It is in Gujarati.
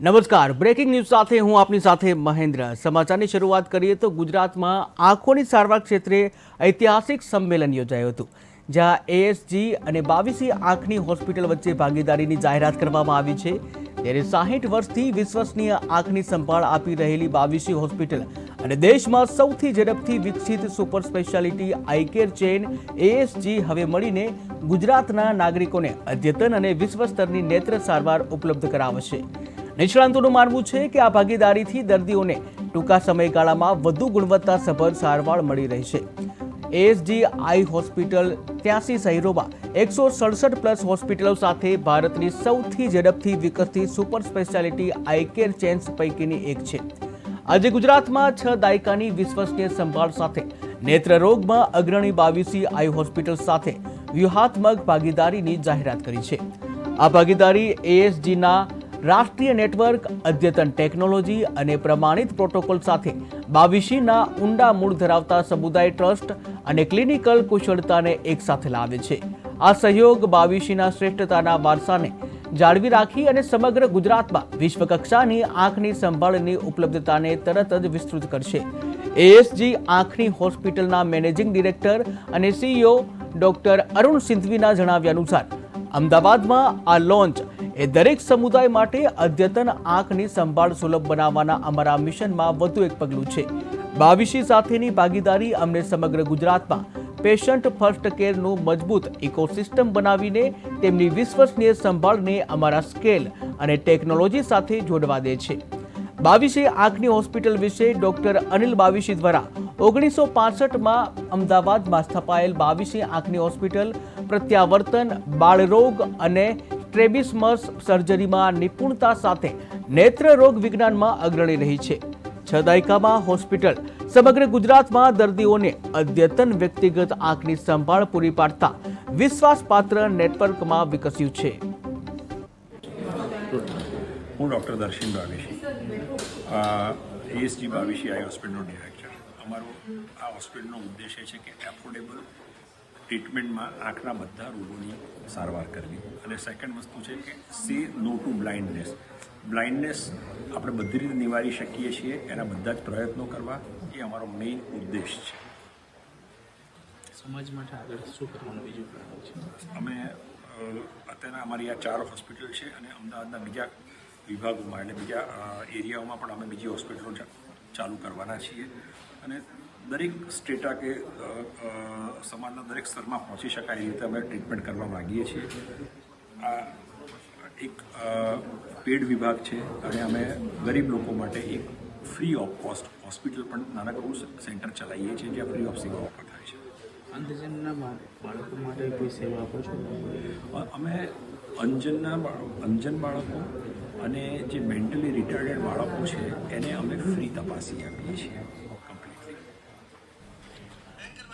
નમસ્કાર. બ્રેકિંગ ન્યૂઝ સાથે હું આપની સાથે મહેન્દ્ર. સમાચારની શરૂઆત કરીએ તો ગુજરાતમાં આંખોની સારવાર ક્ષેત્રે ઐતિહાસિક સંમેલન યોજાયું હતું, જ્યાં એએસજી અને બાવીસી આંખની હોસ્પિટલ વચ્ચે ભાગીદારીની જાહેરાત કરવામાં આવી છે. ત્યારે સાહીઠ વર્ષથી વિશ્વસનીય આંખની સંભાળ આપી રહેલી બાવીસી હોસ્પિટલ અને દેશમાં સૌથી ઝડપથી વિકસિત super speciality eye care chain ASG હવે મળીને ગુજરાતના નાગરિકોને અદ્યતન અને વિશ્વ સ્તરની નેત્ર સારવાર ઉપલબ્ધ કરાવશે. નિષ્ણાંતોનું માનવું છે કે આ ભાગીદારીથી દર્દીઓને ટૂંકા સમયગાળામાં વધુ ગુણવત્તાસભર સારવાર મળી રહેશે એએસજી આઈ હોસ્પિટલ ત્યાસી શહેરોમાં એકસો સડસઠ પ્લસ હોસ્પિટલો સાથે ભારતની સૌથી ઝડપથી વિકસતી super speciality eye care chains પૈકીની એક છે. આજે ગુજરાતમાં છ દાયકાની વિશ્વસનીય સંભાળ સાથે નેત્રરોગમાં અગ્રણી બાવીસી આઈ હોસ્પિટલ સાથે વ્યૂહાત્મક ભાગીદારીની જાહેરાત કરી છે. આ ભાગીદારી એએસજીના રાષ્ટ્રીય નેટવર્ક, અદ્યતન ટેકનોલોજી અને પ્રમાણિત પ્રોટોકોલ સાથે બાવીસીના ઊંડા મૂળ ધરાવતા સમુદાય ટ્રસ્ટ અને ક્લિનિકલ કુશળતાને એકસાથે લાવે છે. આ સહયોગ બાવીસીના શ્રેષ્ઠતાના વારસાને જાળવી રાખી અને સમગ્ર ગુજરાતમાં વિશ્વકક્ષાની આંખની સંભાળની ઉપલબ્ધતાને તરત જ વિસ્તૃત કરશે. એએસજી આંખની હોસ્પિટલના મેનેજિંગ ડિરેક્ટર અને સીઈઓ ડોક્ટર અરુણ સિંધવીના જણાવ્યા અનુસાર, અમદાવાદમાં આ લોન્ચ એ દરેક સમુદાય માટે અદ્યતન આંખની સંભાળ સુલભ બનાવવાના અમારા મિશનમાં વધુ એક પગલું છે. બાવીસી સાથેની ભાગીદારી અમને સમગ્ર ગુજરાતમાં પેશન્ટ ફર્સ્ટ કેરનું મજબૂત ઇકોસિસ્ટમ બનાવીને તેમની વિશ્વસનીય સંભાળને અમારા સ્કેલ અને ટેકનોલોજી સાથે જોડવા દે છે. બાવીસી આંખની હોસ્પિટલ વિશે ડોક્ટર અનિલ બાવીસી દ્વારા ઓગણીસો પાસઠમાં અમદાવાદમાં સ્થપાયેલ બાવીસી આંખની હોસ્પિટલ પ્રત્યાવર્તન, બાળરોગ અને ટ્રેબિસમસ સર્જરીમાં નિપુણતા સાથે નેત્ર રોગ વિજ્ઞાનમાં અગ્રણી રહી છે. છ દાયકામાં હોસ્પિટલ, સમગ્ર ગુજરાતમાં દર્દીઓને અદ્યતન વ્યક્તિગત આંખની સંભાળ પૂરી પાડતા વિશ્વાસપાત્ર નેટવર્કમાં વિકસ્યું છે. હું ડૉક્ટર દર્શન બાવીશી. એએસજી બાવીશી આઈ હોસ્પિટલનો ડિરેક્ટર. અમારો આ હોસ્પિટલનો ઉદ્દેશ્ય છે કે એફોર્ડેબલ ટ્રીટમેન્ટમાં આંખના બધા રોગોની સારવાર કરવી. અને સેકન્ડ વસ્તુ છે કે સે નો ટુ બ્લાઇન્ડનેસ બ્લાઇન્ડનેસ આપણે બધી રીતે નિવારી શકીએ છીએ એના બધા જ પ્રયત્નો કરવા એ અમારો મેઇન ઉદ્દેશ છે. સમાજ માટે આગળ શું કરવાનું બીજું પ્લાન છે? અમે અત્યારે અમારી આ ચાર હોસ્પિટલ છે અને અમદાવાદના બીજા વિભાગોમાં એટલે બીજા એરિયાઓમાં પણ અમે બીજી હોસ્પિટલો ચાલુ કરવાના છીએ. અને દરેક સ્ટેટા કે સમાજના દરેક સ્તરમાં પહોંચી શકાય એ રીતે અમે ટ્રીટમેન્ટ કરવા માગીએ છીએ. આ એક પેડ વિભાગ છે અને અમે ગરીબ લોકો માટે એક ફ્રી ઓફ કોસ્ટ હોસ્પિટલ પણ નાનકડું સેન્ટર ચલાવીએ છીએ જ્યાં ફ્રી ઓફ સેવાઓ પણ થાય છે. અંધજનના બાળકો માટે કોઈ સેવા આપો છો? અમે અંજનના અંજન બાળકો અને જે મેન્ટલી રિટાર્ડેડ બાળકો છે એને અમે ફ્રી તપાસી આપીએ છીએ.